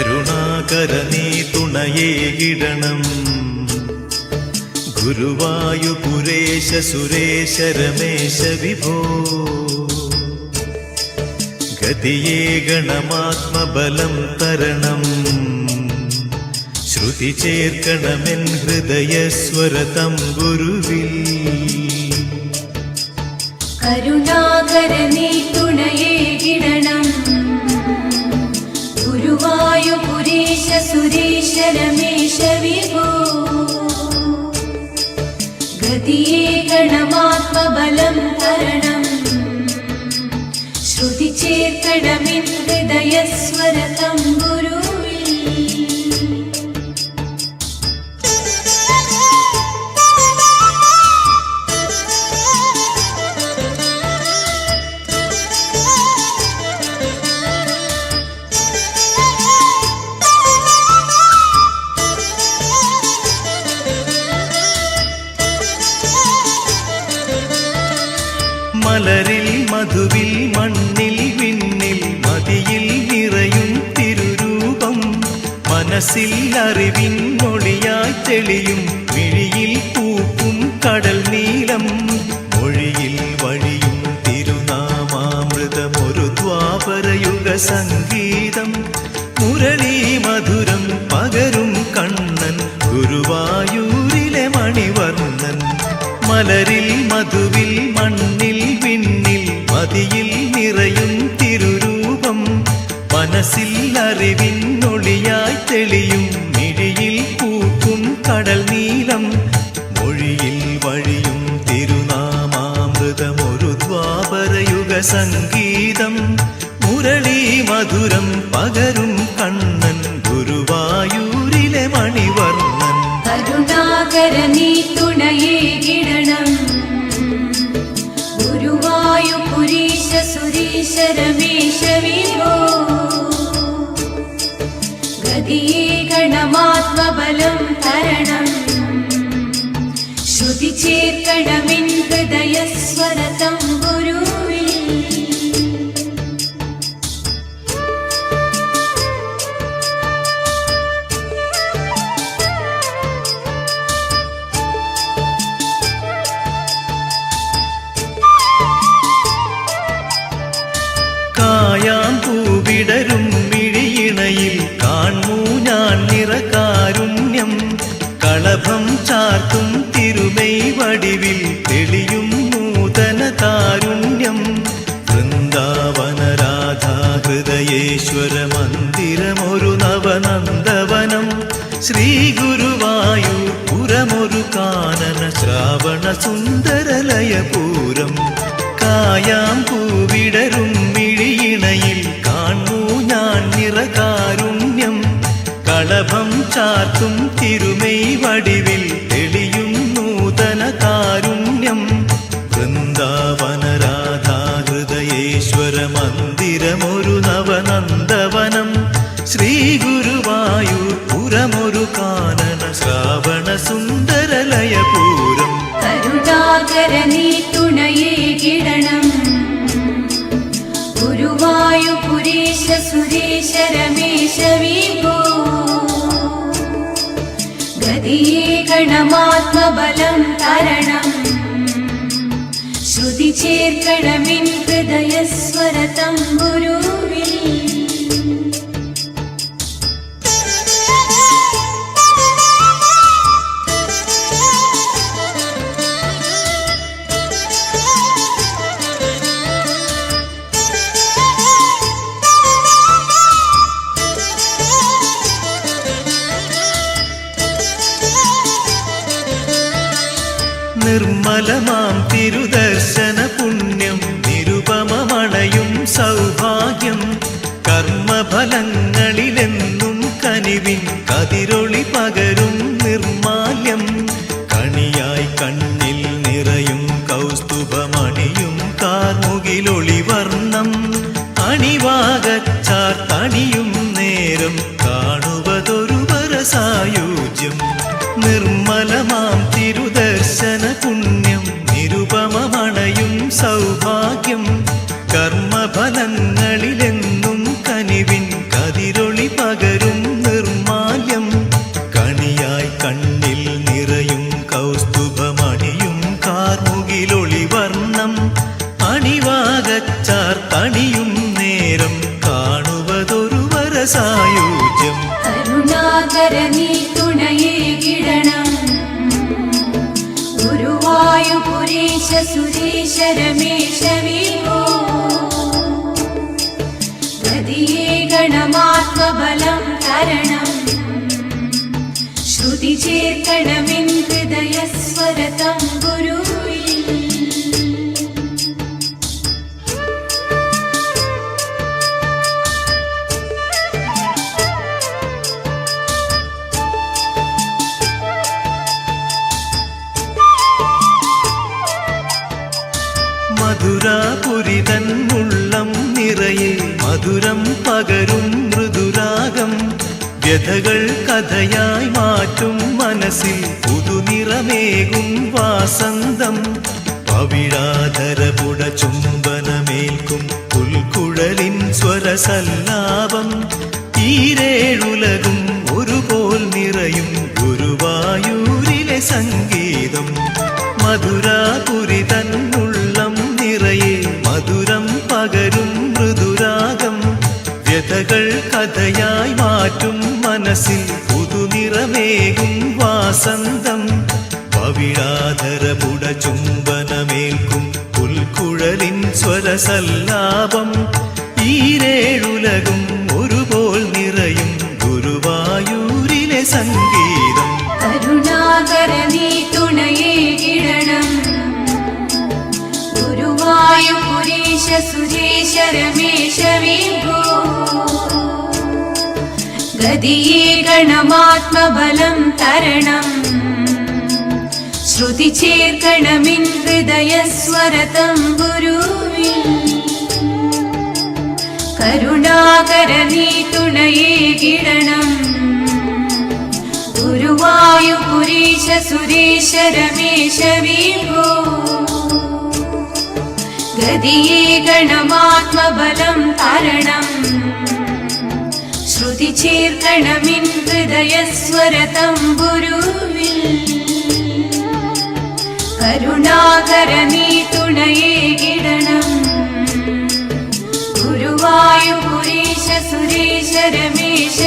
കരുണാകര നീ തുണയേകിടണം ഗുരുവായുപുരേശ സുരേശ രമേശ വിഭോ. ഗതിയേ ഗണമാത്മബലം തരണം. ശ്രുതി ചേർക്കണമെൻ ഹൃദയസ്വരതം ഗുരുവിൽ കരുണാകര നീ തുണയേകിടണം ഗുരുവായൂപുരേശ സുരീശ രമേശ വിഭോ. ഗതിയേ ഗണമാത്മബലം തരണം. ശ്രുതി ചേർക്കണമിൻ ഹൃദയസ്വരതം മലരിൽ മധുവിൽ മണ്ണിൽ വിണ്ണിൽ മതിയിൽ നിറയും തിരുരൂപം. മനസ്സിൽ അറിവിൻ മൊഴിയായി തെളിയും മിഴിയിൽ പൂക്കും കടൽ നീലം. മൊഴിയിൽ വഴിയും തിരുനാമാമൃതമൊരു ദ്വാപരയുഗ സംഗീതം. മുരളി മധുരം പകരും കണ്ണൻ ഗുരുവായൂരിലെ മണിവർണൻ. മലരിൽ മധുവിൽ മണ്ണിൽ വിണ്ണിൽ മതിയിൽ നിറയും തിരുരൂപം മനസ്സിൽ അറിവിൻ ഒളിയായി തെളിയും മിഴിയിൽ പൂക്കും കടൽ നീലം മൊഴിയിൽ വഴിയും തിരുനാമാമൃതമൊരു ദ്വാപരയുഗ സംഗീതം മുരളി മധുരം പകരും വടിവിൽ തെളിയും നൂതന താരുണ്യം വൃന്ദാവനരാധാഹൃദയേശ്വര രാധാ ഹൃദയേശ്വര മന്ദിരമൊരു നവനന്ദവനം. ശ്രീ ഗുരുവായൂർ പുരമൊരു കാനന ശ്രാവണ സുന്ദരലയപൂരം കായാം പൂവിടരും മിഴിയിണയിൽ കാണൂ ഞാൻ നിറകാരുണ്യം. കളഭം ചാർത്തും णमात्मबलं कारणम् श्रुतिचेर्कणमिन् हृदय स्वरतं गुरु। നിർമ്മലമാം തിരുദർശന പുണ്യം നിരുപമണയും സൗഭാഗ്യം. കർമ്മഫലങ്ങളിലെന്നും കനിവിൻ കതിരൊളി പകരും നിർമാല്യം. കണിയായി കണ്ണിൽ നിറയും കൗസ്തുഭമണിയും കാർമുകിലൊളി വർണം. അണിവാകച്ചാർ തണിയും നേരം കാണുവതൊരു വരസായോജ്യം നിർമ്മലമാം തിരുദർശന ಸೌಭಾಗ್ಯ गणेश सुरेश रमेश विभो त्वदीये गणमात्मबलं तरणम्। श्रुतिचेर्गणमिन् हृदयस्वरतं गुरु। ഗുരുവിൽ തന്നുള്ളം നിറയെ മധുരം പകരും മൃദുരാഗം. വ്യഥകൾ കഥയായി മാറ്റും മനസ്സിൽ പുതുനിറമേകും വാസന്തം. പവിഴാധരപുട ചുംബനമേൽക്കും പുൽക്കുഴലിൻ സ്വരസല്ലാപം പകരും മൃദുരാഗം. വ്യതകൾ കഥയായി മാറ്റും മനസ്സിൽ പുതുനിറമേകും വാസന്തം. പവിഴാധരപുട ചുംബനമേൽക്കും പുൽക്കുഴലിൻ സ്വരസല്ലാപം. ഈരേഴുലകും സുരേശ രമേശ വിഭോ ഗണമാത്മബലം തരണം. ശ്രുതി ഹൃദയസ്വരതം ഗുരുവിൽ കരുണാകരനീ തുണയേ കിടണം. ഗുരുവായൂപുരീശ സുരേശ രമേശ വിഭോ ഗതിയേ ഗണമാത്മബലം തരണം ശ്രുതി ചേർക്കണമിൻ ഹൃദയസ്വരതം ഗുരുവിൽ കരുണാകര നീ തുണയേ കിടണം ഗുരുവായൂപുരീശ സുരേശ രമേശ